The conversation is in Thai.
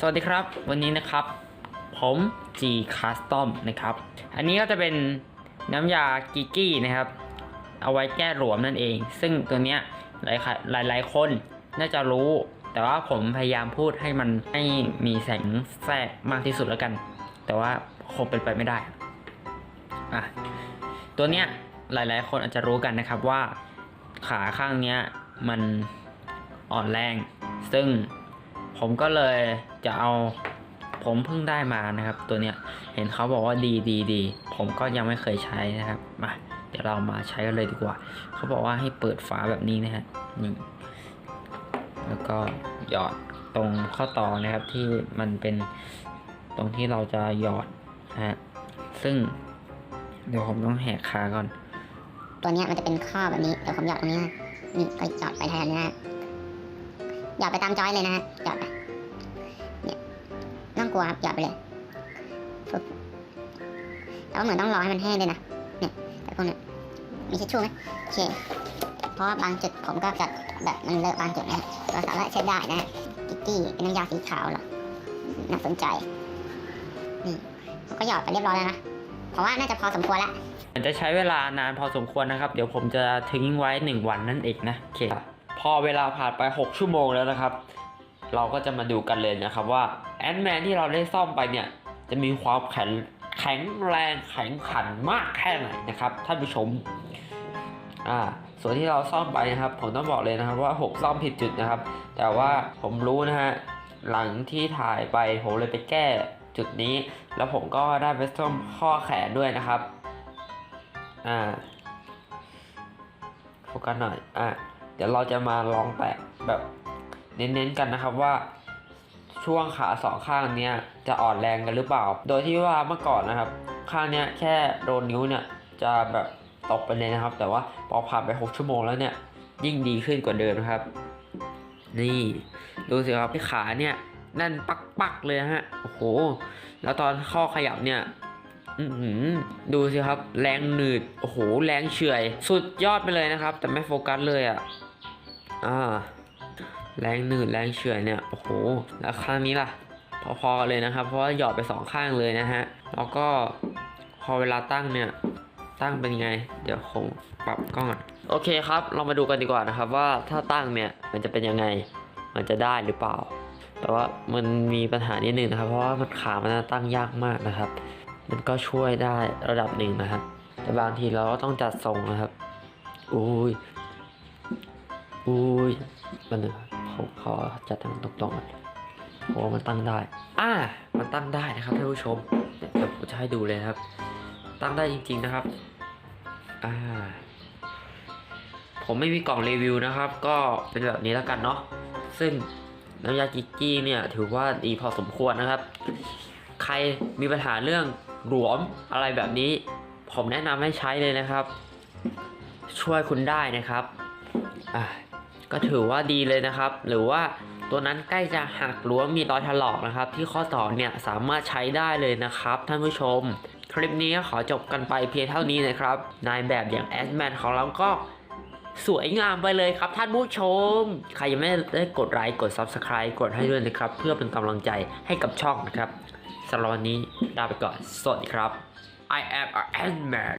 สวัสดีครับ วันนี้นะครับ ผม G Custom นะครับ อันนี้ก็จะเป็นน้ำยากิกี้นะครับ เอาไว้แก้หลวมนั่นเอง ซึ่งตัวเนี้ยหลายหลายหลายคนน่าจะรู้ แต่ว่าผมพยายามพูดให้มันให้มีแสงแทรกมากที่สุดแล้วกัน แต่ว่าคงเป็นไปไม่ได้อะตัวเนี้ยหลายๆ คนอาจจะรู้กันนะครับว่าขาข้างเนี้ยมันอ่อนแรง ซึ่ง ผมก็เลยจะเอาผมเพิ่งได้มานะครับ ตัวเนี้ยเห็นเขาบอกว่าดีดีดีผมก็ยังไม่เคยใช้นะครับมาเดี๋ยวเรามาใช้กันเลยดีกว่า เขาบอกว่าให้เปิดฝาแบบนี้นะฮะนี่แล้วก็หยอดตรงข้อต่อนะครับที่มันเป็นตรงที่เราจะหยอดนะฮะซึ่งเดี๋ยวผมต้องแหกขาก่อน ตัวเนี้ยมันจะเป็นข้อแบบนี้เดี๋ยวผมหยอดตรงนี้นะนี่ก็หยอดไปแทนนะฮะ หยอดไปตามจอยเลยนะฮะหยอดไปเนี่ยไม่ต้องกลัวครับหยอดไปเลยฟึบแต่ว่าเหมือนต้องรอให้มันแห้งด้วยนะเนี่ยแต่พวกเนี้ยมีทิชชู่ไหมโอเคเพราะว่าบางจุดผมก็จะแบบมันเลอะบางจุดนะก็สามารถเช็ดได้นะกิกกี้เป็นน้ำยาสีขาวเหรอน่าสนใจนี่ผมก็หยอดไปเรียบร้อยแล้วนะเพราะว่าน่าจะพอสมควรละมันจะใช้เวลานานพอสมควรนะครับ เดี๋ยวผมจะทิ้งไว้ 1 วันนั่นเองนะโอเค พอเวลาผ่านไป 6 ชั่วโมงแล้วนะครับ เราก็จะมาดูกันเลยนะครับว่าแอนแมนที่เราได้ซ่อมไปเนี่ยจะมีความแข็งแข็งแรงแข็งขันมากแค่ไหนนะครับท่านผู้ชมอ่าส่วนที่เราซ่อมไปนะครับ ผมต้องบอกเลยนะครับว่า6ซ่อมผิดจุดนะครับ แต่ว่าผมรู้นะฮะหลังที่ถ่ายไปผมเลยไปแก้จุดนี้ แล้วผมก็ได้ไปซ่อมข้อแขนด้วยนะครับอ่าโฟกัสหน่อยอะ เดี๋ยวเราจะมาลองแตะแบบเน้นๆกันนะครับว่าช่วงขาสองข้างเนี้ยจะอ่อนแรงกันหรือเปล่า โดยที่ว่าเมื่อก่อนนะครับ ข้างเนี้ยแค่โดนนิ้วเนี่ยจะแบบตกไปเลยนะครับ แต่ว่าพอผ่านไป 6 ชั่วโมงแล้วเนี่ยยิ่งดีขึ้นกว่าเดิมนะครับ นี่ดูสิครับที่ขาเนี่ยแน่นปักๆเลยฮะโอ้โห แล้วตอนข้อขยับเนี่ย ดูสิครับ แรงหนืด โอ้โห แรงเฉื่อยสุดยอดไปเลยนะครับ แต่ไม่โฟกัสเลยอะ อ่า แรงหนืด แรงเฉื่อยเนี่ย โอ้โห แล้วข้งนี้ล่ะ พอๆกันเลยนะครับ เพราะว่าหยอดไปสองข้างเลยนะฮะ แล้วก็พอเวลาตั้งเนี่ย ตั้งเป็นไง เดี๋ยวคงปรับกล้องก่อนโอเคครับ เรามาดูกันดีกว่านะครับว่าถ้าตั้งเนี่ย มันจะเป็นยังไง มันจะได้หรือเปล่า แต่ว่ามันมีปัญหานิดนึงนะครับ เพราะว่ามันขามันตั้งยากมากนะครับ มันก็ช่วยได้ระดับหนึ่งนะครับ แต่บางทีเราก็ต้องจัดทรงนะครับ อุ้ย อุ้ยมันผมขอจัดทางตรงๆก่อนเพราะว่ามันตั้งได้ อ่า มันตั้งได้นะครับท่านผู้ชม เดี๋ยวผมจะให้ดูเลยครับ ตั้งได้จริง ๆนะครับ อ่า ผมไม่มีกล่องรีวิวนะครับ ก็เป็นแบบนี้แล้วกันเนาะ ซึ่งน้ำยากิกกี้เนี่ยถือว่าดีพอสมควรนะครับ ใครมีปัญหาเรื่องหลวมอะไรแบบนี้ ผมแนะนำให้ใช้เลยนะครับ ช่วยคุณได้นะครับก็ถือว่าดีเลยนะครับ หรือว่าตัวนั้นใกล้จะหักหรือว่ามีรอยถลอกนะครับ ที่ข้อต่อเนี่ยสามารถใช้ได้เลยนะครับท่านผู้ชม คลิปนี้ขอจบกันไปเพียงเท่านี้นะครับ นายแบบอย่างแอดแมนของเราก็สวยงามไปเลยครับท่านผู้ชม ใครยังไม่ได้กดไลค์กด Subscribe กดให้ด้วยนะครับ เพื่อเป็นกำลังใจให้กับช่องนะครับ สำหรับวันนี้ลาไปก่อน สวัสดีครับ I am an Ant-Man